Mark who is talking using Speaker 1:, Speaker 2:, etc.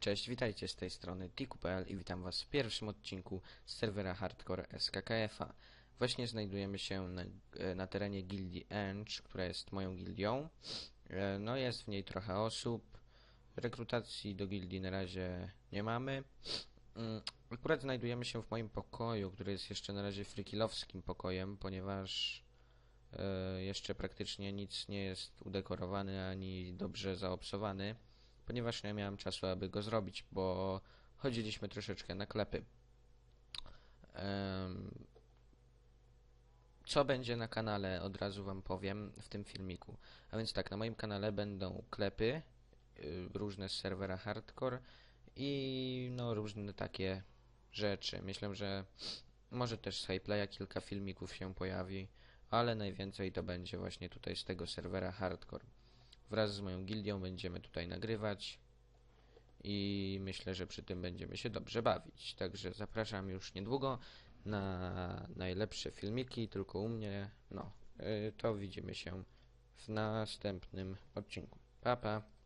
Speaker 1: Cześć, witajcie z tej strony Tiku.pl i witam was w pierwszym odcinku z serwera Hardcore SKKF-a. Właśnie znajdujemy się na, e, na terenie gildii Ench, która jest moją gildią. E, No jest w niej trochę osób. Rekrutacji do gildii na razie nie mamy. Mm, Akurat znajdujemy się w moim pokoju, który jest jeszcze na razie frikilowskim pokojem, ponieważ e, jeszcze praktycznie nic nie jest udekorowany ani dobrze zaobsowany ponieważ nie miałem czasu, aby go zrobić, bo chodziliśmy troszeczkę na klepy. Co będzie na kanale, od razu Wam powiem w tym filmiku. A więc tak, na moim kanale będą klepy, y, różne z serwera hardcore i no różne takie rzeczy. Myślę, że może też z Highplaya kilka filmików się pojawi, ale najwięcej to będzie właśnie tutaj z tego serwera hardcore wraz z moją gildią będziemy tutaj nagrywać i myślę, że przy tym będziemy się dobrze bawić. Także zapraszam już niedługo na najlepsze filmiki, tylko u mnie. No, y, to widzimy się w następnym odcinku. Pa, pa.